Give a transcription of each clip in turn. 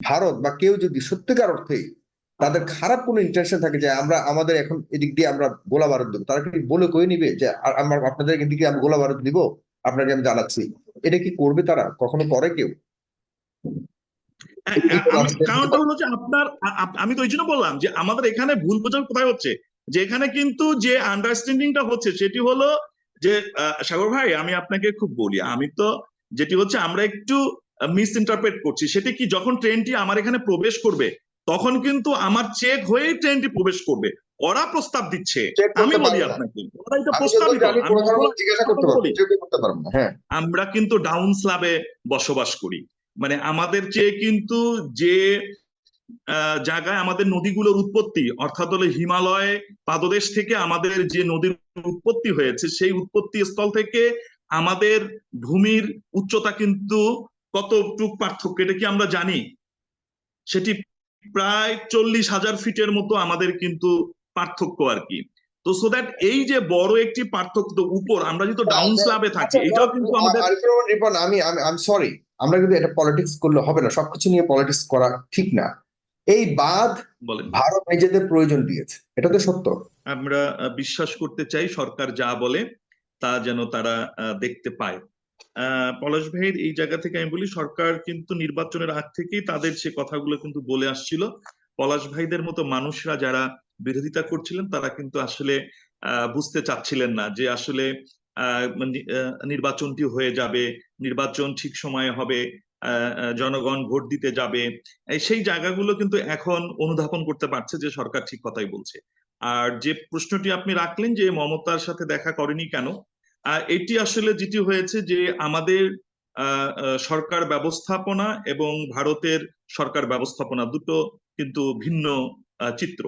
ভারত বা কেউ যদি সত্যিকার অর্থে তাদের খারাপ কোনো ইন্টেনশন থাকে যে আমরা, আমাদের এখন এদিক দিয়ে আমরা গোলা বারুদ দেবো, তারা কি বলে কয়ে নিবে যে আমরা আপনাদের এদিকে আমরা গোলা বারুদ দিব আপনাকে আমি জানাচ্ছি এটা কি করবে তারা? কখনো করে কেউ? আমি- কারণটা হলো যে আপনার আমি তো ওই জন্য বললাম যে আমাদের এখানে ভুল বোঝার কোথায় হচ্ছে? যে এখানে কিন্তু যে আন্ডারস্ট্যান্ডিংটা হচ্ছে সেটি হলো যে সাগর ভাই, আমি আপনাকে খুব বলি, আমি তো যেটি হচ্ছে আমরা একটু মিস ইন্টারপ্রেট করছি। সেটি কি যখন ট্রেনটি আমার এখানে প্রবেশ করবে তখন কিন্তু আমার চেক হয়েই ট্রেনটি প্রবেশ করবে। ওরা প্রস্তাব দিচ্ছে। আমি বলি আপনাকে ওরা এটা হ্যাঁ। আমরা কিন্তু ডাউন স্ল্যাবে বসবাস করি। মানে আমাদের চেয়ে কিন্তু যে জায়গায় আমাদের নদীগুলোর উৎপত্তি অর্থাৎ হলো হিমালয় পাদদেশ থেকে আমাদের যে নদীর উৎপত্তি হয়েছে সেই উৎপত্তি স্থল থেকে আমাদের ভূমির উচ্চতা কিন্তু কতটুক পার্থক্য এটা কি আমরা জানি? সেটি প্রায় চল্লিশ হাজার ফিটের মতো আমাদের কিন্তু পার্থক্য আর কি। তো সো দ্যাট এই যে বড় একটি পার্থক্য উপর আমরা যেহেতু ডাউন স্ল্যাবে থাকি আচ্ছা, এটাও কিন্তু আমাদের রিপন আমি আই সরি আমরা কিন্তু এটা পলিটিক্স করলে হবে না সবকিছু নিয়ে পলিটিক্স করা ঠিক না। এই বাদ ভারত নিজেদের প্রয়োজন দিয়েছে এটা তো সত্য। আমরা বিশ্বাস করতে চাই সরকার যা বলে তা যেন তারা দেখতে পায়। পলাশ ভাইয়ের এই জায়গা থেকে আমি বলি সরকার কিন্তু নির্বাচনের আগ থেকেই তাদের সে কথাগুলো কিন্তু বলে আসছিল। পলাশ ভাইদের মতো মানুষরা যারা বিরোধিতা করছিলেন তারা কিন্তু আসলে বুঝতে চাচ্ছিলেন না যে আসলে মানে, নির্বাচনটি হয়ে যাবে নির্বাচন ঠিক সময়ে হবে জনগণ ভোট দিতে যাবে। সেই জায়গাগুলো কিন্তু এখন অনুধাবন করতে পারছে যে সরকার ঠিক কথাই বলছে। আর যে প্রশ্নটি আপনি রাখলেন যে মমতার সাথে দেখা করেনি কেন এটি আসলে যেটি হয়েছে যে আমাদের সরকার ব্যবস্থাপনা এবং ভারতের সরকার ব্যবস্থাপনা দুটো কিন্তু ভিন্ন চিত্র।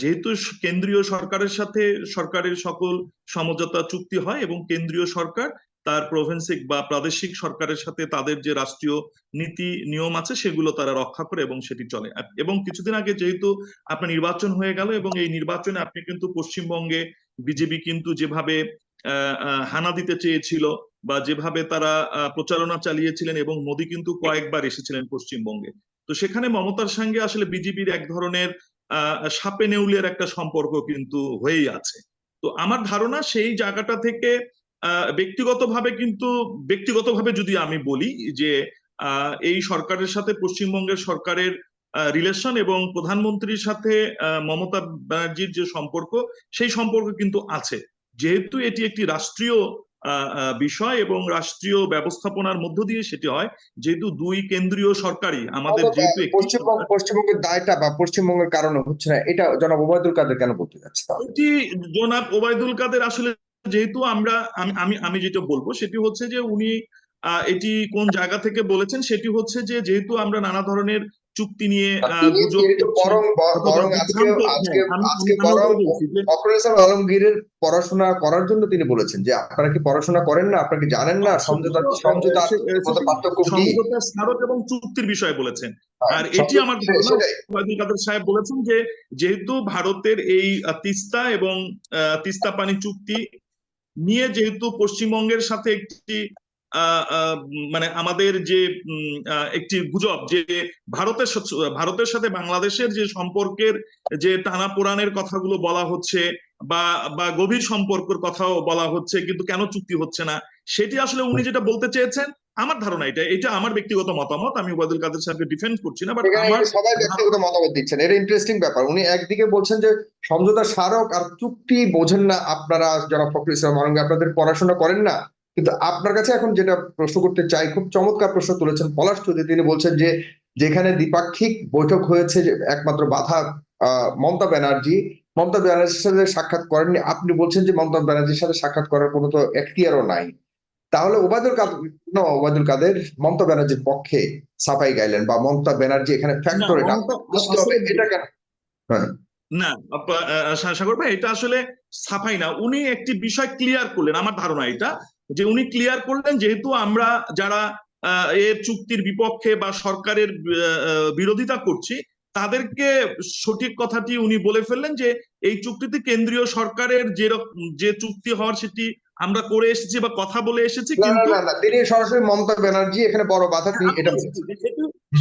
যেহেতু কেন্দ্রীয় সরকারের সাথে সরকারের সকল সমঝোতা চুক্তি হয় এবং কেন্দ্রীয় সরকার তার প্রভিন্সিক বা প্রাদেশিক সরকারের সাথে তাদের যে রাষ্ট্রীয় নীতি, নিয়ম আছে সেগুলো তারা রক্ষা করে এবং সেটি চলে। এবং কিছুদিন আগে যেহেতু আপনার নির্বাচন হয়ে গেল এবং এই নির্বাচনে আপনি কিন্তু পশ্চিমবঙ্গে বিজেপি কিন্তু যেভাবে হানা দিতে চেয়েছিল বা যেভাবে তারা প্রচারণা চালিয়েছিলেন এবং মোদী কিন্তু কয়েকবার এসেছিলেন পশ্চিমবঙ্গে। তো সেখানে মমতার সঙ্গে আসলে বিজেপির এক ধরনের সাপে নেউলের একটা সম্পর্ক কিন্তু হয়েই আছে। তো আমার ধারণা সেই জায়গাটা থেকে ব্যক্তিগতভাবে কিন্তু, ব্যক্তিগতভাবে যদি আমি বলি যে এই সরকারের সাথে, পশ্চিমবঙ্গের সরকারের রিলেশন এবং প্রধানমন্ত্রীর সাথে মমতা ব্যানার্জির যে সম্পর্ক, সেই সম্পর্ক কিন্তু আছে। যেহেতু এটি একটি রাষ্ট্রীয় বিষয় এবং রাষ্ট্রীয় ব্যবস্থাপনার মধ্য দিয়ে সেটি হয় যেহেতু দুই কেন্দ্রীয় সরকারই আমাদের যেহেতু পশ্চিমবঙ্গ পশ্চিমবঙ্গের দায়টা বা পশ্চিমবঙ্গের কারণে হচ্ছে না এটা জনাব ওবায়দুল কাদের কেন বলতে যাচ্ছে এটি জনাব ওবায়দুল কাদের আসলে যেহেতু আমরা আমি আমি যেটা বলব সেটি হচ্ছে যে উনি আহ, এটি কোন জায়গা থেকে বলেছেন সেটি হচ্ছে যে যেহেতু আমরা নানা ধরনের চুক্তি নিয়ে বরং বরং আজকে আজকে হ্যাঁ, আজকে বরং ইসলাম আলমগীরের পড়াশোনা করার জন্য তিনি বলেছেন যে আপনারা কি পড়াশোনা করেন না? আপনারা কি জানেন না? সমঝোতা সমঝোতা চুক্তির পার্থক্য কি? স্মারক এবং চুক্তির বিষয়ে বলেছেন। আর এটি আমার কাদের সাহেব বলেছেন যে যেহেতু ভারতের এই তিস্তা এবং আহ, তিস্তা পানি চুক্তি নিয়ে যেহেতু পশ্চিমবঙ্গের সাথে একটি মানে আমাদের যে একটি গুজব যে ভারতের সাথে- ভারতের সাথে বাংলাদেশের যে সম্পর্কের যে টানা পোড়ানের কথাগুলো বলা হচ্ছে বা বা গভীর সম্পর্কের কথাও বলা হচ্ছে কিন্তু কেন চুক্তি হচ্ছে না সেটি আসলে উনি যেটা বলতে চেয়েছেন আমার ধারণা এটা এটা আমার ব্যক্তিগত মতামত আমি ওবায়দুল কাদের সাহেবকে ডিফেন্ড করছি না বাট আমার সবাই ব্যক্তিগত মতামত দিচ্ছেন এটা ইন্টারেস্টিং ব্যাপার উনি একদিকে বলছেন যে সমঝোতা স্মারক আর চুক্তি বোঝেন না আপনারা যারা ফখরুল ইসলাম আলমগীর আপনাদের পড়াশোনা করেন না কিন্তু আপনার কাছে এখন যেটা প্রশ্ন করতে চাই খুব চমৎকার প্রশ্ন তুলেছেন পলাশ চৌধুরী। তিনি বলছেন যে যেখানে দ্বিপাক্ষিক বৈঠক হয়েছে যে একমাত্র বাধা মমতা ব্যানার্জি মমতা ব্যানার্জির সাথে সাক্ষাৎ করেননি। আপনি বলছেন যে মমতা ব্যানার্জির সাথে সাক্ষাৎ করার কোনো তো এখতিয়ারও নাই। তাহলে ওবায়দুল কাদের না, ওবায়দুল কাদের মমতা ব্যানার্জির পক্ষে সাফাই গাইলেন বা মমতা ব্যানার্জি এখানে ফ্যাক্টর এটা এটা কেন? হ্যাঁ। না সাগর ভাই এটা আসলে সাফাই না। উনি একটি বিষয় ক্লিয়ার করলেন আমার ধারণা এটা যে উনি ক্লিয়ার করলেন যেহেতু আমরা যারা এর চুক্তির বিপক্ষে বা সরকারের বিরোধিতা করছি তাদেরকে সঠিক কথাটি উনি বলে ফেললেন যে এই চুক্তিতে কেন্দ্রীয় সরকারের যে যে চুক্তি হওয়ার সেটি আমরা করে এসেছি বা কথা বলে এসেছি কিন্তু তিনি সরাসরি মমতা ব্যানার্জি এখানে বড় বাধা তিনি এটা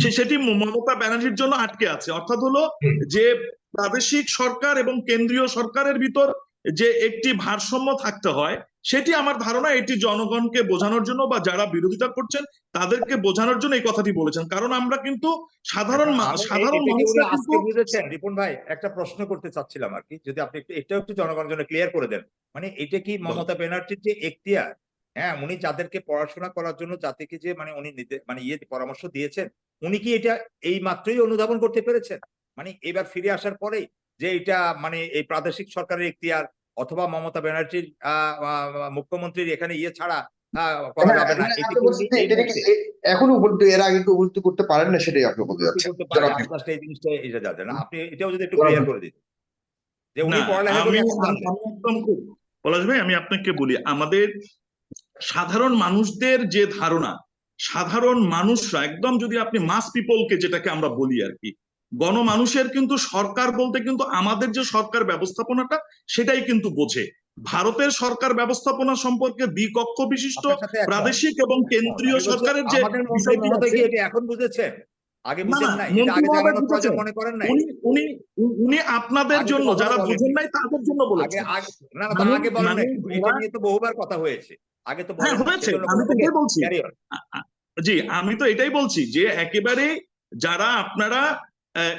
সে সেটি মমতা ব্যানার্জির জন্য আটকে আছে। অর্থাৎ হলো যে প্রাদেশিক সরকার এবং কেন্দ্রীয় সরকারের ভিতর যে একটি ভারসাম্য থাকতে হয় সেটি আমার ধারণা এটি জনগণকে বোঝানোর জন্য বা যারা বিরোধিতা করছেন তাদেরকে বোঝানোর জন্য এই কথাটি বলেছেন। কারণ আমরা কিন্তু সাধারণ সাধারণ বুঝেছেন রিপন ভাই একটা প্রশ্ন করতে চাচ্ছিলাম আর কি। যদি আপনি একটু এটাও একটু জনগণের জন্য ক্লিয়ার করে দেন। মানে এটা কি মমতা ব্যানার্জির যে এখতিয়ার? হ্যাঁ উনি যাদেরকে পড়াশোনা করার জন্য জাতিকে যে মানে উনি নিতে মানে ইয়ে পরামর্শ দিয়েছেন উনি কি এটা এই মাত্রই অনুধাবন করতে পেরেছেন? মানে এবার ফিরে আসার পরেই যে এটা মানে এই প্রাদেশিক সরকারের এখতিয়ার অথবা মমতা ব্যানার্জির মুখ্যমন্ত্রীর এখানে ইয়ে ছাড়া হ্যাঁ, যাবে না। মানে এটা আপনি কি বলছেন উনি যে এই এটা কি মুহূর্তে এ- এখনও উপলব্ধি এর আগে কি উপলব্ধি করতে পারেন না সেটাই আপনি বলতে যাচ্ছেন করতে পারে জনাব আপনার এই জিনিসটা এটা যাচ্ছে না। আপনি এটাও যদি একটু ক্লিয়ার করে দিতেন। যে উনি পলাশ ভাই আমি আপনাকে বলি আমাদের সাধারণ মানুষদের যে ধারণা সাধারণ মানুষরা একদম যদি আপনি মাস পিপলকে যেটাকে আমরা বলি আর কি গণমানুষের কিন্তু সরকার বলতে কিন্তু আমাদের যে সরকার ব্যবস্থাপনাটা সেটাই কিন্তু বোঝে। ভারতের সরকার ব্যবস্থাপনা সম্পর্কে দ্বিকক্ষ বিশিষ্ট। প্রাদেশিক এবং কেন্দ্রীয় সরকারের যে এখন নাই উনি আপনাদের জন্য যারা বুঝেন নাই তাদের জন্য আগে নিয়ে তো বহুবার কথা হয়েছে। আগে তো হ্যাঁ হয়েছে। আমি তো বলছি। জি আমি তো এটাই বলছি যে একেবারে যারা আপনারা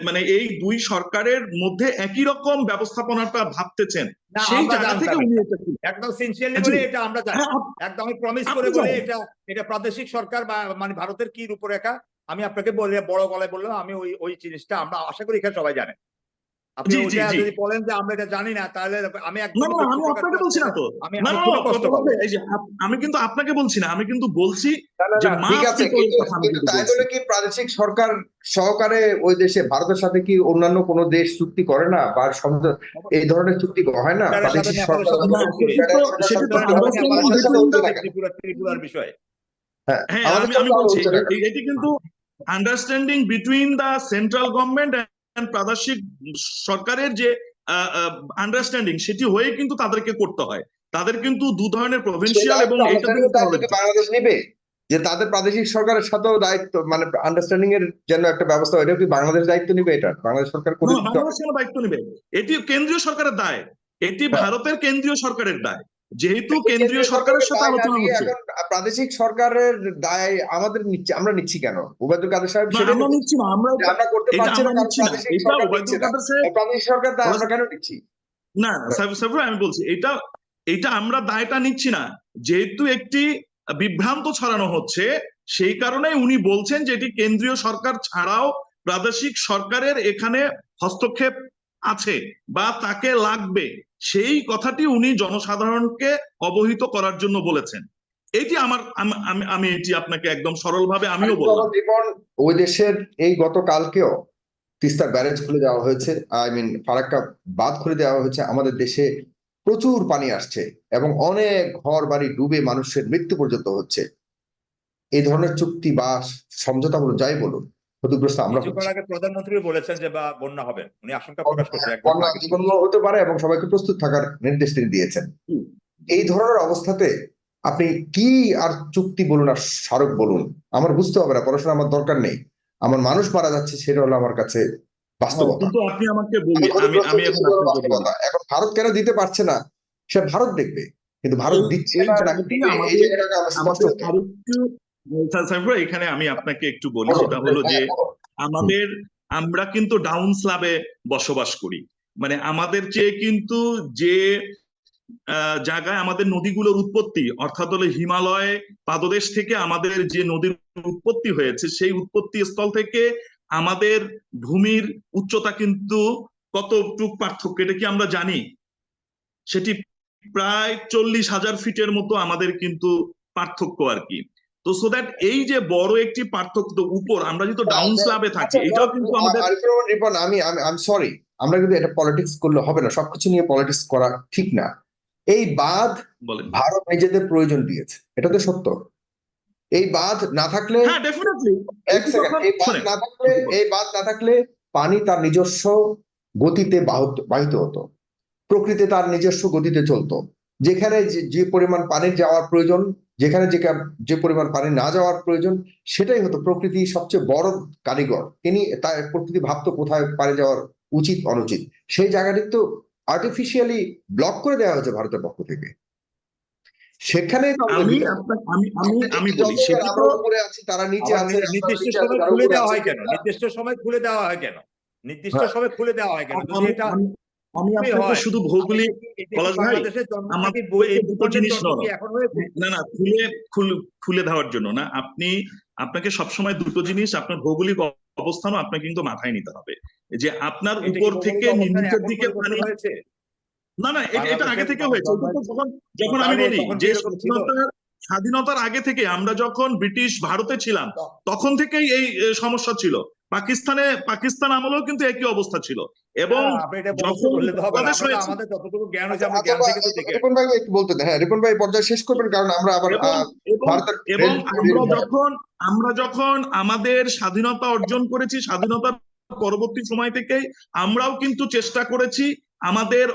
মানে এই দুই সরকারের মধ্যে একই রকম ব্যবস্থাপনাটা ভাবতেছেন। সেই জায়গা থেকে উনি এটা। একদম সিনসিয়ারলি বলে এটা আমরা জানি। হ্যাঁ, একদম আমি প্রমিস করে বলে এটা এটা প্রাদেশিক সরকার বা মানে ভারতের কি রূপরেখা আমি আপনাকে বলে বড় গলায় বললাম আমি ওই ওই জিনিসটা আমরা আশা করি এখানে সবাই জানে। আপনি জি, জি, ওইটা জি। যদি বলেন যে আমরা এটা জানি না তাহলে আমি না একদম না আমি আপনাকে বলছি না তো। আমি না। আমি না খুবই না, কষ্ট কথা পাবো বলতে- এই যে আপ- আমি কিন্তু আপনাকে বলছি না আমি কিন্তু বলছি তাই বলে কি প্রাদেশিক সরকার সহকারে ওই দেশে ভারতের সাথে কি অন্যান্য কোন দেশ চুক্তি করে না? বা এই ধরনের চুক্তি হয় না? প্রাদেশিক সরকার ত্রিপুরার বিষয়ে। হ্যাঁ, হ্যাঁ আমি বলছি এটি কিন্তু understanding between the central government প্রাদেশিক সরকারের যে আন্ডারস্ট্যান্ডিং সেটি হয়ে কিন্তু তাদেরকে করতে হয়। তাদের কিন্তু দু ধরনের প্রভিন্সিয়াল সেই এবং বাংলাদেশ নেবে? যে তাদের প্রাদেশিক সরকারের সাথেও দায়িত্ব মানে আন্ডারস্ট্যান্ডিং এর যেন একটা ব্যবস্থা এটা কি বাংলাদেশ দায়িত্ব নিবে এটা? বাংলাদেশ সরকার কেন দায়িত্ব নেবে? এটি কেন্দ্রীয় সরকারের দায়। এটি হ্যাঁ। ভারতের কেন্দ্রীয় সরকারের দায়। যেহেতু কেন্দ্রীয় সরকারের সাথে আলোচনা হচ্ছে প্রাদেশিক সরকারের দায় আমাদের নিচ্ছে আমরা নিচ্ছি কেন? উবায়দুল কাদের সাহেব আমরা নিচ্ছি না আমরা আমরা করতে পারছি না এটা ওবায়দুল কাদের সাহেব প্রাদেশিক সরকার দায় আমরা কেন নিচ্ছি? না সাইফ- সাইফুর আমি বলছি এটা এটা আমরা দায়টা নিচ্ছি না। যেহেতু একটি বিভ্রান্ত ছড়ানো হচ্ছে সেই কারণে উনি বলছেন যে এটি কেন্দ্রীয় সরকার ছাড়াও প্রাদেশিক সরকারের এখানে হস্তক্ষেপ আছে বা তাকে লাগবে। সেই কথাটি উনি জনসাধারণকে অবহিত করার জন্য বলেছেন। এটি আমার আমি আমি এটি আপনাকে একদম সরলভাবে আমিও বললাম। জীবন ওই দেশের এই গতকালকেও তিস্তার ব্যারেজ খুলে দেওয়া হয়েছে আই মিন ফারাক্কা বাঁধ খুলে দেওয়া হয়েছে। আমাদের দেশে প্রচুর পানি আসছে এবং অনেক ঘর বাড়ি ডুবে মানুষের মৃত্যু পর্যন্ত হচ্ছে। এই ধরনের চুক্তি বা সমঝোতা বলুন যাই বলুন ক্ষতিগ্রস্ত আমরা আগে প্রধানমন্ত্রী বলেছেন যে বা বন্যা হবে। উনি আশঙ্কা প্রকাশ করছেন। বন্যা বিপন্ন হতে পারে এবং সবাইকে প্রস্তুত থাকার নির্দেশ তিনি দিয়েছেন। এই ধরনের অবস্থাতে আপনি কি আর চুক্তি বলুন আর স্মারক বলুন? আমার বুঝতে হবে না পড়াশোনা আমার দরকার নেই। আমার মানুষ মারা যাচ্ছে সেটা হলো আমার কাছে বাস্তবতা। কিন্তু আপনি আমাকে বলি আমি আমি। এখন ভারত কেন দিতে পারছে না সে ভারত দেখবে। কিন্তু ভারত দিচ্ছে না এখানে আমি আপনাকে একটু বলি সেটা হলো যে হ্যাঁ, আমাদের আমরা কিন্তু ডাউন স্ল্যাবে বসবাস করি। মানে আমাদের চেয়ে কিন্তু যে জায়গায় আমাদের নদীগুলোর উৎপত্তি অর্থাৎ হলো হিমালয় পাদদেশ থেকে আমাদের যে নদীর উৎপত্তি হয়েছে সেই উৎপত্তি স্থল থেকে আমাদের ভূমির উচ্চতা কিন্তু কতটুক পার্থক্য এটা কি আমরা জানি? সেটি প্রায় চল্লিশ হাজার ফিটের মতো আমাদের কিন্তু পার্থক্য আর কি। তো সো দ্যাট এই যে বড় একটি পার্থক্য উপর আমরা যেহেতু ডাউন স্ল্যাবে থাকি আচ্ছা, এটাও কিন্তু আমাদের রিপন আমি আমি আই সরি আমরা কিন্তু এটা পলিটিক্স করলে হবে না সবকিছু নিয়ে পলিটিক্স করা ঠিক না। এই বাঁধ বলেন। ভারত নিজেদের প্রয়োজন দিয়েছে এটা তো সত্য। এই বাঁধ না থাকলে হ্যাঁ ডেফিনেটলি এক সেকেন্ড এই বাঁধ না থাকলে এই বাঁধ না থাকলে পানি তার নিজস্ব গতিতে বাহত- হতো। প্রকৃতি তার নিজস্ব গতিতে চলতো। যেখানে যে- যে পরিমাণ পানির যাওয়ার প্রয়োজন যেখানে যে যে পরিমাণ পানি না যাওয়ার প্রয়োজন সেটাই হতো প্রকৃতি সবচেয়ে বড় কারিগর। তিনি তার প্রকৃতি ভাবতো কোথায় পানি যাওয়ার উচিত অনুচিত। সেই জায়গাটি তো আর্টিফিশিয়ালি ব্লক করে দেওয়া হয়েছে ভারতের পক্ষ থেকে। সেখানে আমি আমি আমি আমি বলি সেটি তো উপরে আছি তারা নিচে আছে নির্দিষ্ট সময় খুলে দেওয়া হয় কেন? নির্দিষ্ট সময় খুলে দেওয়া হয় কেন? নির্দিষ্ট হ্যাঁ। সময় খুলে দেওয়া হয় কেন? যদি এটা আমি- আপনাকে শুধু ভৌগোলিক পলাশ ভাই, বই- এই দুটো জিনিস না না খুলে খুলে দেওয়ার জন্য না। আপনি আপনাকে সবসময় দুটো জিনিস আপনার ভৌগোলিক অবস্থানও আপনাকে কিন্তু মাথায় নিতে হবে। যে আপনার উপর থেকে নিচের দিকে পানি হয়েছে? না না এটা আগে থেকে হয়েছে। যখন আমি বলি যে ছিল? স্বাধীনতার আগে থেকে আমরা যখন ব্রিটিশ ভারতে ছিলাম তখন থেকেই এই সমস্যা ছিল পাকিস্তানে পাকিস্তান আমলেও কিন্তু একই অবস্থা ছিল এবং না, আপনি এটা বন্ধ যখন করলে তো হবে না। বাংলাদেশ আমরা আমাদের যতটুকু জ্ঞান হয়েছে আমরা আচ্ছা, থেকে দেখে রিপন ভাই একটু বলতে দেন। হ্যাঁ রিপন ভাই পর্যায়ে শেষ করবেন কারণ আমরা আবার এবং আমরা যখন আমরা যখন আমাদের স্বাধীনতা অর্জন করেছি স্বাধীনতার পরবর্তী সময় থেকেই আমরাও কিন্তু চেষ্টা করেছি আমাদের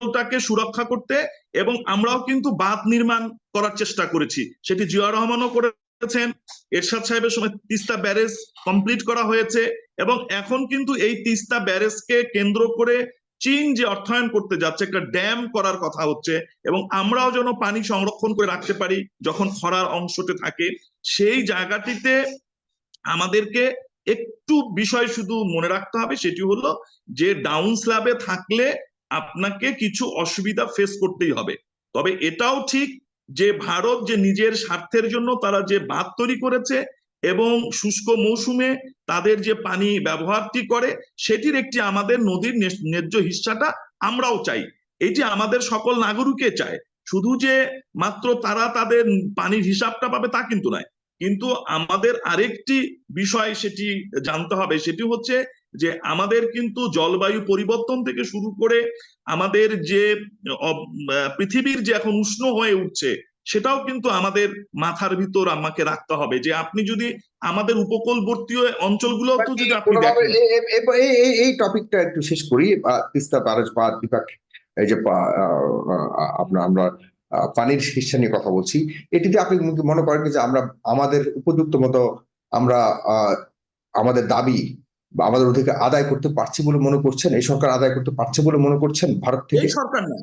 অঞ্চলটাকে সুরক্ষা করতে এবং আমরাও কিন্তু বাঁধ নির্মাণ করার চেষ্টা করেছি। সেটি জিয়া রহমানও করেছেন। এরশাদ সাহেবের সময় তিস্তা ব্যারেজ কমপ্লিট করা হয়েছে এবং এখন কিন্তু এই তিস্তা ব্যারেজকে কেন্দ্র করে চীন যে অর্থায়ন করতে যাচ্ছে, একটা ড্যাম করার কথা হচ্ছে এবং আমরাও যেন পানি সংরক্ষণ করে রাখতে পারি যখন খরার অংশতে থাকে। সেই জায়গাটিতে আমাদেরকে একটু বিষয় শুধু মনে রাখতে হবে, সেটি হলো যে ডাউন স্ল্যাবে থাকলে আপনাকে কিছু অসুবিধা ফেস করতেই হবে। তবে এটাও ঠিক যে ভারত যে নিজের স্বার্থের জন্য তারা যে বাঁধ তৈরি করেছে এবং শুষ্ক মৌসুমে তাদের যে পানি ব্যবহারটি করে, সেটির একটি আমাদের নদীর ন্যায- ন্যায্য হিস্সাটা আমরাও চাই। এটি আমাদের সকল নাগরিকে চায়, শুধু যে মাত্র তারা তাদের পানির হিসাবটা পাবে তা কিন্তু নয়। কিন্তু আমাদের আরেকটি বিষয় সেটি জানতে হবে, সেটি হচ্ছে যে আমাদের কিন্তু জলবায়ু পরিবর্তন থেকে শুরু করে আমাদের যে পৃথিবীর যে এখন উষ্ণ হয়ে উঠছে সেটাও কিন্তু আমাদের মাথার ভিতর আমাকে রাখতে হবে। যে আপনি যদি আমাদের উপকূলবর্তী অঞ্চলগুলো তো যদি আপনি এই টপিকটা একটু শেষ করি তিস্তা ব্যারেজ বা বিপাক। এই যে আপনার আমরা পানির হিসা নিয়ে কথা বলছি। এটিতে আপনি মনে করেন যে আমরা আমাদের উপযুক্ত মতো আমরা আহ, আমাদের দাবি আমাদের অধিকার আদায় করতে পারছি বলে মনে করছেন? এই সরকার আদায় করতে পারছে বলে মনে করছেন ভারত থেকে? এই সরকার না।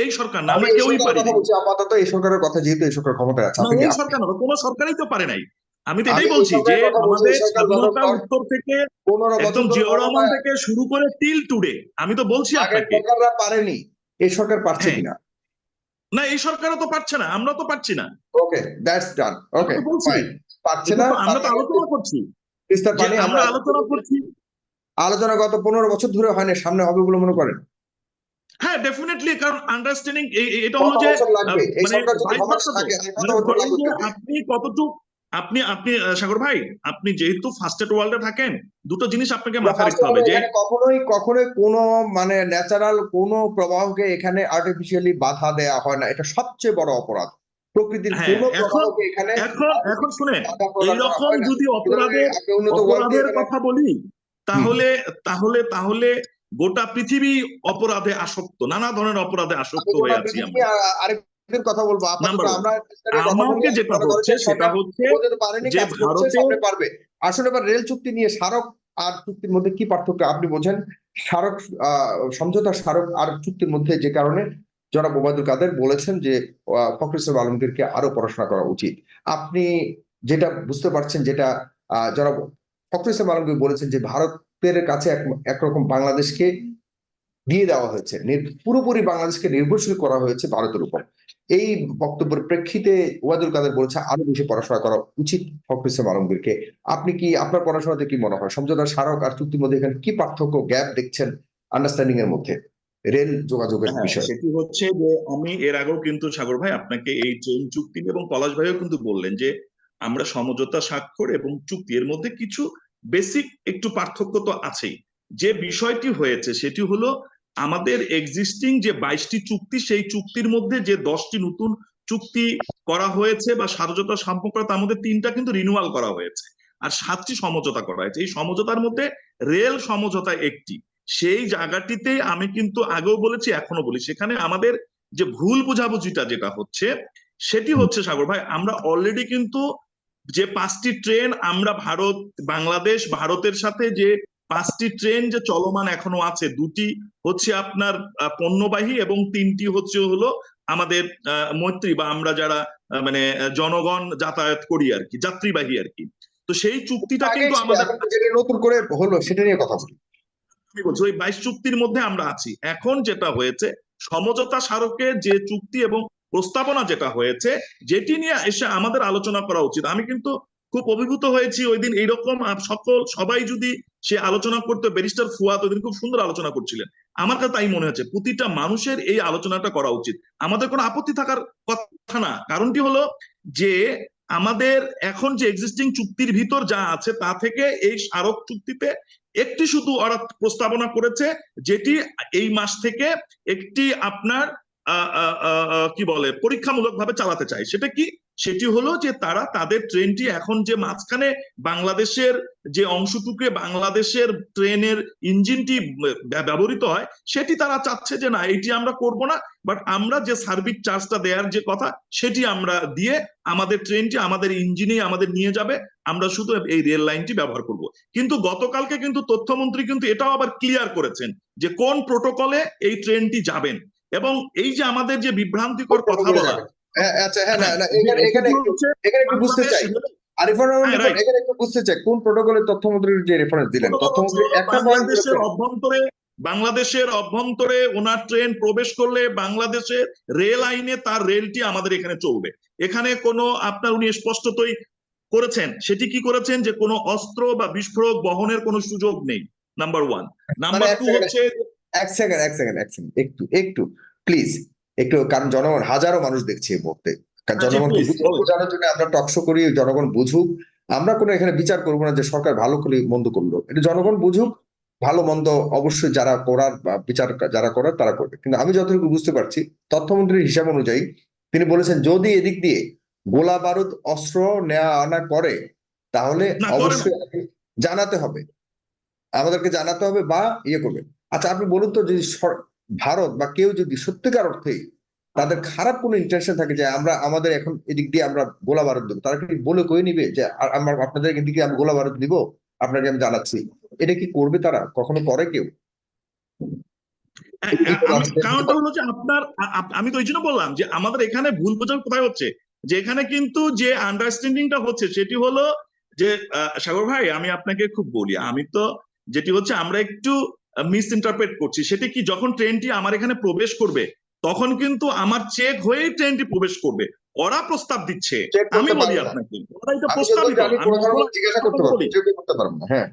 এই- সরকার না। আমরা কেউই পারি আপাতত এই সরকারের কথা যেহেতু এই সরকার ক্ষমতায় আছে। এই সরকার না কোনো সরকারই তো পারে নাই। আমি তো এটাই বলছি যে আমাদের স্বাধীনতা উত্তর থেকে একদম জিয়াউর রহমান থেকে শুরু করে টিল টুডে আমি তো বলছি আপনাকে। সরকাররা পারেনি। এই সরকার পারছে হ্যাঁ। কিনা? না এই সরকারও তো পারছে না আমরা তো পারছি না। Okay that's done okay fine পারছে না আমরা তো আলোচনা করছি। তিস্তার পানি আমরা আলোচনা করছি আলোচনা গত পনেরো বছর ধরে হয় না সামনে হবে বলে মনে করেন? হ্যাঁ ডেফিনেটলি কারণ আন্ডারস্ট্যান্ডিং এটা হলো যে মানে মানে যে তোকে? আপনি কতটুক আপনি আপনি সাগর ভাই আপনি যেহেতু ফার্স্ট ওয়ার্ল্ডে থাকেন দুটো জিনিস আপনাকে মাথায় রাখতে হবে যে কখনোই কখনোই কোনো মানে ন্যাচারাল কোনো প্রবাহকে এখানে আর্টিফিশিয়ালি বাধা দেয়া হয় না। এটা সবচেয়ে বড় অপরাধ। প্রকৃতির হ্যাঁ, এখন- এখানে এখন শুনে এইরকম। যদি অপরাধের কথা বলি তাহলে তাহলে তাহলে গোটা পৃথিবী অপরাধে আসক্ত। নানা ধরনের অপরাধে আসক্ত হয়ে আছি আরেকদিন কথা বলব। আপাতত আমরা আমাকে যেটা হচ্ছে সেটা হচ্ছে যে ভারতে- পারবে। আসলে এবার রেল চুক্তি নিয়ে স্মারক আর চুক্তির মধ্যে কি পার্থক্য আপনি বোঝেন? স্মারক আহ, সমঝোতা স্মারক আর চুক্তির মধ্যে যে কারণে জনাব ওবায়দুল কাদের বলেছেন যে আহ, ফখরুল ইসলাম আলমগীরকে আরও পড়াশোনা করা উচিত। আপনি যেটা বুঝতে পারছেন যেটা জনাব ফখরুল ইসলাম আলমগীর বলেছেন যে ভারতের কাছে এক- একরকম বাংলাদেশকে দিয়ে দেওয়া হয়েছে। পুরোপুরি বাংলাদেশকে নির্ভরশীল করা হয়েছে ভারতের উপর। এই বক্তব্যের প্রেক্ষিতে ওয়াদুল কাদের বলেছে আরও বেশি পড়াশোনা করা উচিত ফখরুল ইসলাম আলমগীরকে। আপনি কি আপনার পড়াশোনাতে কি মনে হয়? সমঝোতার স্মারক আর চুক্তির মধ্যে এখানে কি পার্থক্য গ্যাপ দেখছেন আন্ডারস্ট্যান্ডিং এর মধ্যে? রেল যোগাযোগের হ্যাঁ, বিষয়ে। সেটি হচ্ছে যে আমি এর আগেও কিন্তু সাগর ভাই আপনাকে এই ট্রেন চুক্তি এবং পলাশ ভাইও কিন্তু বললেন যে আমরা সমঝোতা স্বাক্ষর এবং চুক্তি এর মধ্যে কিছু বেসিক একটু পার্থক্য তো আছেই। যে বিষয়টি হয়েছে সেটি হলো আমাদের এক্সিস্টিং যে বাইশটি চুক্তি সেই চুক্তির মধ্যে যে দশটি নতুন চুক্তি করা হয়েছে বা স্বাধীনতা সম্পর্ক তার মধ্যে তিনটা কিন্তু রিনিউয়াল করা হয়েছে। আর সাতটি সমঝোতা করা হয়েছে। এই সমঝোতার মধ্যে রেল সমঝোতা একটি। সেই জায়গাটিতে আমি কিন্তু আগেও বলেছি এখনও বলি। সেখানে আমাদের যে ভুল বোঝাবুঝিটা যেটা হচ্ছে সেটি হচ্ছে সাগর ভাই আমরা অলরেডি কিন্তু যে পাঁচটি ট্রেন আমরা ভারত বাংলাদেশ ভারতের সাথে যে পাঁচটি ট্রেন যে চলমান এখনও আছে দুটি হচ্ছে আপনার পণ্যবাহী এবং তিনটি হচ্ছে হলো আমাদের আহ, মৈত্রী বা আমরা যারা মানে জনগণ যাতায়াত করি আর কি যাত্রীবাহী আর কি। তো সেই চুক্তিটা কিন্তু আমাদের নতুন করে হলো সেটা নিয়ে কথা বলি। আমি বলছি? ওই বাইশ চুক্তির মধ্যে আমরা আছি। এখন যেটা হয়েছে, সমঝোতা স্মারকে যে চুক্তি এবং প্রস্তাবনা যেটা হয়েছে, যেটি নিয়ে এসে আমাদের আলোচনা করা উচিত। আমি কিন্তু খুব অভিভূত হয়েছি ওই দিন এইরকম সকল, সবাই যদি সে আলোচনা করতে, ব্যারিস্টার ফুয়াদ ওই দিন খুব সুন্দর আলোচনা করছিলেন। আমার কাছে তাই মনে হচ্ছে, প্রতিটা মানুষের এই আলোচনাটা করা উচিত। আমাদের কোনো আপত্তি থাকার কথা না। কারণটি হলো যে, আমাদের এখন যে এক্সিস্টিং চুক্তির ভিতর যা আছে, তা থেকে এই স্মারক চুক্তিতে একটি শুধু ওরা প্রস্তাবনা করেছে, যেটি এই মাস থেকে একটি আপনার কি বলে পরীক্ষামূলক ভাবে চালাতে চাই। সেটা কি? সেটি হলো যে তারা তাদের ট্রেনটি এখন যে মাঝখানে বাংলাদেশের যে অংশটুকু বাংলাদেশের ট্রেনের ইঞ্জিনটি ব্য- ব্যবহৃত হয় সেটি তারা চাচ্ছে যে না এটি আমরা করব না বাট আমরা যে সার্ভিস চার্জটা দেওয়ার যে কথা সেটি আমরা দিয়ে আমাদের ট্রেনটি আমাদের ইঞ্জিনেই আমাদের নিয়ে যাবে আমরা শুধু এই রেল লাইনটি ব্যবহার করব। কিন্তু গতকালকে কিন্তু তথ্যমন্ত্রী কিন্তু এটাও আবার ক্লিয়ার করেছেন যে কোন প্রোটোকলে এই ট্রেনটি যাবেন। এবং এই যে আমাদের যে বিভ্রান্তিকর কথা বলা আচ্ছা হ্যাঁ না না এখানে এখানে একটু এখানে একটু বুঝতে চাই। আরিফুর রহমান হ্যাঁ, রিপন, right. এখানে একটু বুঝতে চাই কোন প্রোটোকলে তথ্যমন্ত্রীর যে রেফারেন্স দিলেন? তথ্যমন্ত্রী একটা বাংলাদেশের অভ্যন্তরে বাংলাদেশের অভ্যন্তরে ওনার ট্রেন প্রবেশ করলে বাংলাদেশের রেল আইনে তার রেলটি আমাদের এখানে চলবে। এখানে কোনো আপনার উনি স্পষ্টতই করেছেন। সেটি কি করেছেন যে কোনো অস্ত্র বা বিস্ফোরক বহনের কোনো সুযোগ নেই নাম্বার ওয়ান নাম্বার টু হচ্ছে এক সেকেন্ড এক সেকেন্ড এক সেকেন্ড একটু একটু প্লিজ একটু কারণ জনগণ হাজারো মানুষ দেখছে এই মুহূর্তে। কারণ বুঝ- বলুন। বোঝানোর জন্য আমরা টকশো করি জনগণ বুঝুক। আমরা কোনো এখানে বিচার করব না যে সরকার ভালো করে মন্দ করল। এটা জনগণ বুঝুক ভালো মন্দ অবশ্যই যারা করার বা বিচার যারা করার তারা করবে। কিন্তু আমি যতটুকু বুঝতে পারছি তথ্যমন্ত্রীর হিসাব অনুযায়ী তিনি বলেছেন যদি এদিক দিয়ে গোলা বারুদ অস্ত্র নেওয়া আনা করে তাহলে অবশ্যই জানাতে হবে। আমাদেরকে জানাতে হবে বা ইয়ে করবে। আচ্ছা আপনি বলুন তো যদি ভারত বা কেউ যদি সত্যিকার অর্থে তাদের খারাপ কোনো ইন্টেনশন থাকে যে আমরা, আমাদের এখন এদিক দিয়ে আমরা গোলা বারুদ দেবো, তারা কি বলে কয়ে নিবে যে আমরা আপনাদের এদিকে আমি গোলা বারুদ দিব আপনাকে আমি জানাচ্ছি এটা কি করবে তারা? কখনো করে কেউ? কারণটা হলো যে আপনার আমি তো ওই জন্য বললাম যে আমাদের এখানে ভুল বোঝার কোথায় হচ্ছে? যে এখানে কিন্তু যে আন্ডারস্ট্যান্ডিংটা হচ্ছে সেটি হলো যে সাগর ভাই, আমি আপনাকে খুব বলি, আমি তো যেটি হচ্ছে আমরা একটু মিস ইন্টারপ্রেট করছি। সেটি কি যখন ট্রেনটি আমার এখানে প্রবেশ করবে তখন কিন্তু আমার চেক হয়েই ট্রেনটি প্রবেশ করবে। ওরা প্রস্তাব দিচ্ছে। আমি বলি না। আপনাকে ওরা এটা না। হ্যাঁ।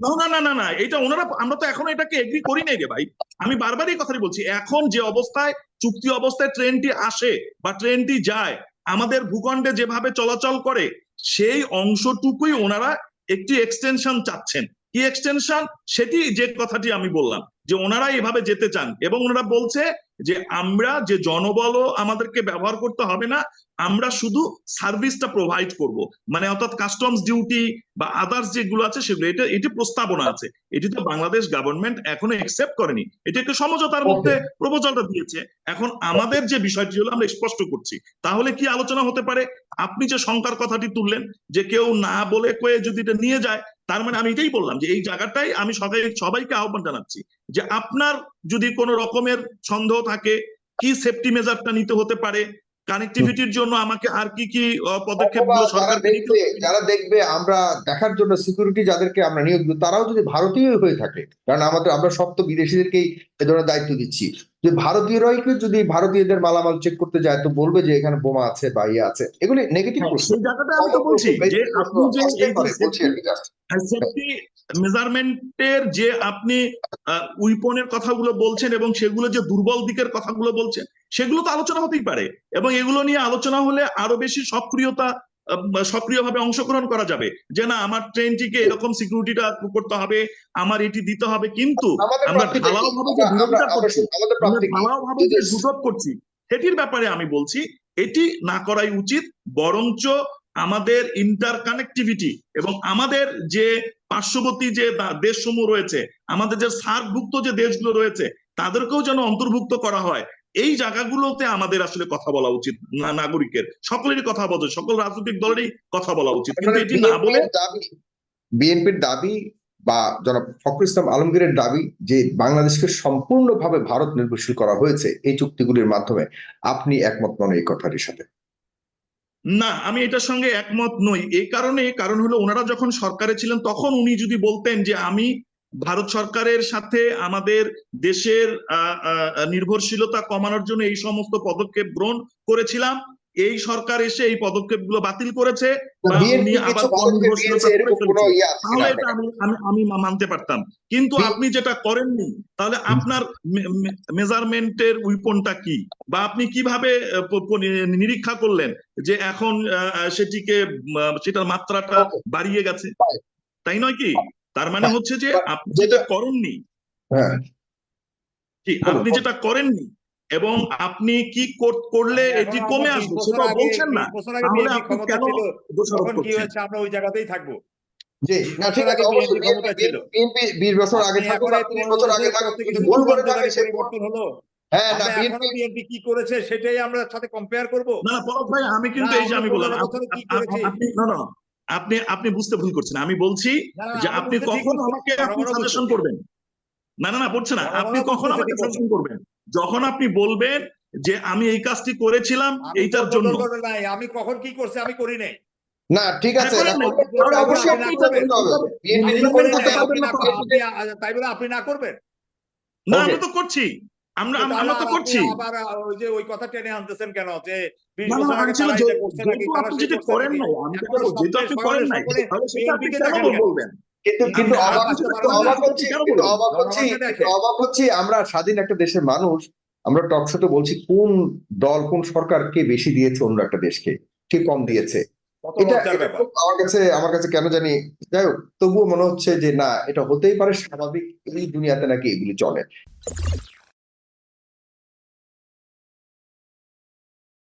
না না না না না এটা ওনারা আমরা তো এখনও এটাকে এগ্রি করি নাই রে ভাই। আমি বারবার এই কথাই বলছি এখন যে অবস্থায় চুক্তি অবস্থায় ট্রেনটি আসে বা ট্রেনটি যায় আমাদের ভূখণ্ডে যেভাবে চলাচল করে সেই অংশটুকুই ওনারা একটি এক্সটেনশন চাচ্ছেন। কি এক্সটেনশন সেটি যে কথাটি আমি বললাম, যে ওনারা এভাবে যেতে চান এবং ওনারা বলছে যে আমরা যে জনবল আমাদেরকে ব্যবহার করতে হবে না আমরা শুধু সার্ভিসটা প্রোভাইড করব। মানে অর্থাৎ কাস্টমস ডিউটি বা আদার্স যেগুলো আছে সেগুলো এটা এটি প্রস্তাবনা আছে। এটি তো বাংলাদেশ গভর্নমেন্ট এখনও একসেপ্ট করেনি। এটি একটা সমঝোতার মধ্যে প্রপোজালটা দিয়েছে। এখন আমাদের যে বিষয়টি হলো আমরা স্পষ্ট করছি। তাহলে কি আলোচনা হতে পারে? আপনি যে শঙ্কার কথাটি তুললেন যে কেউ না বলে কয়ে যদি এটা নিয়ে যায় তার মানে আমি এটাই বললাম যে এই জায়গাটাই আমি সবাই সবাইকে আহ্বান জানাচ্ছি যে আপনার যদি কোনো রকমের সন্দেহ থাকে কি সেফটি মেজারটা নিতে হতে পারে? কানেক্টিভিটির জন্য আমাকে আর কি কি পদক্ষেপ সরকার দেখবে যারা দেখবে আমরা দেখার জন্য সিকিউরিটি যাদেরকে আমরা নিয়োগ দিই তারাও যদি ভারতীয় হয়ে থাকে কারণ আমাদের আমরা সব তো বিদেশিদেরকেই এ ধরনের দায়িত্ব দিচ্ছি। যে ভারতীয়রাই কি যদি ভারতীয়দের মালামাল চেক করতে যায় তো বলবে যে এখানে বোমা আছে বা ইয়ে আছে। এগুলি নেগেটিভ হ্যাঁ, প্রশ্ন। সেই জায়গাটা আমি তো বলছি যে আপনি যে। সেফটি মেজারমেন্টের যে আপনি উইপনের কথাগুলো বলছেন এবং সেগুলো যে দুর্বল দিকের কথাগুলো বলছেন সেগুলো তো আলোচনা হতেই পারে। এবং এগুলো নিয়ে আলোচনা হলে আরও বেশি সক্রিয়তা সক্রিয়ভাবে অংশগ্রহণ করা যাবে যে না আমার ট্রেনটিকে এরকম সিকিউরিটিটা করতে হবে আমার এটি দিতে হবে কিন্তু আমরা প্রাপ্তিটা কি? ঢালাও ভাবে যে বিরোধিতা করছি যে করছি সেটির ব্যাপারে আমি বলছি এটি না করাই উচিত বরঞ্চ আমাদের ইন্টার কানেক্টিভিটি এবং আমাদের যে পার্শ্ববর্তী যে দেশসমূহ রয়েছে আমাদের যে সার্কভুক্ত যে দেশগুলো রয়েছে তাদেরকেও যেন অন্তর্ভুক্ত করা হয় এই জায়গাগুলোতে আমাদের আসলে কথা বলা উচিত না নাগরিকের। সকলেরই কথা বলছে সকল রাজনৈতিক দলেরই কথা বলা উচিত। কিন্তু এটি না বলে বিএনপির দাবি বিএনপির দাবি বা জনাব ফখরুল ইসলাম আলমগীরের দাবি যে বাংলাদেশকে সম্পূর্ণভাবে ভারত নির্ভরশীল করা হয়েছে এই চুক্তিগুলির মাধ্যমে আপনি একমত নন এই কথাটির সাথে? না আমি এটার সঙ্গে একমত নই। এই কারণে কারণ হলো ওনারা যখন সরকারে ছিলেন তখন উনি যদি বলতেন যে আমি ভারত সরকারের সাথে আমাদের দেশের নির্ভরশীলতা কমানোর জন্য এই সমস্ত পদক্ষেপ গ্রহণ করেছিলাম। এই সরকার এসে এই পদক্ষেপগুলো বাতিল করেছে পদক্ষেপ নির্ভরশীলতা নিয়েছে এরকম করে কোনো ফেলছে। আছে তাহলে কিনা এটা আমি মানতে পারতাম। কিন্তু আপনি যেটা করেননি তাহলে আপনার মেজারমেন্টের উইপনটা কি? বা আপনি কীভাবে নিরীক্ষা করলেন যে এখন সেটিকে সেটার মাত্রাটা বাড়িয়ে গেছে? তাই নয় কি? তার মানে হচ্ছে যে আপনি যেটা- করেননি। হ্যাঁ। আপনি যেটা করেননি এবং আপনি কি করলে এটি কমে 20 আসবে সেটা বলছেন না। 20 বছর আগে তাহলে আপনি কেন দোষারোপ করছেন? আমরা ওই জায়গাতেই থাকব। জি না ঠিক বছর আছে আগে অবশ্যই। BNP ক্ষমতা ছিল। বিএনপি বিশ বছর আগে থাকুক এখন আর এই তিরিশ বছর আগে থাকুক থেকে ভুল করে থাকে সে পরিবর্তন হলো। হ্যাঁ না বিএনপি বিএনপি কি করেছে সেটাই আমরা সাথে কম্পেয়ার করব। না না ভাই আমি কিন্তু এই যে আমি বললাম পনেরো বছরে কি করেছি? আপনি না না। আপনি আপনি বুঝতে ভুল করছেন। আমি বলছি যে আপনি কখন আমাকে আপনি সাজেশন করবেন। না না না পড়ছে না। আপনি কখন আমাকে সাজেশন করবেন। যখন আপনি বলবেন যে আমি এই কাজটি করেছিলাম এইটার জন্য। নাই। আমি কখন কি করছি আমি করি নাই। না ঠিক আছে। হ্যাঁ, অবশ্যই আপনি না করবেন। না না করবেন, তাই বলে আপনি না করবেন। না Okay. আমরা তো করছি। আমরা আমরা- তো করছি। আবার ওই যে ওই কথা টেনে আনতেছেন কেন? যে আপনি যেটা করেন নাই আমি যেটা আপনি করেন নাই তাহলে সেটা আপনি কেন বলবেন? কিন্তু কিন্তু অবাক হচ্ছি? অবাক হচ্ছি অবাক হচ্ছি আমরা স্বাধীন একটা দেশের মানুষ আমরা টক শোতে বলছি কোন দল কোন সরকার কে বেশি দিয়েছে অন্য একটা দেশকে? কে কম দিয়েছে? এটা আমার কাছে আমার কাছে কেন জানি যাই হোক তবুও মনে হচ্ছে যে না এটা হতেই পারে স্বাভাবিক এই দুনিয়াতে নাকি এগুলি চলে।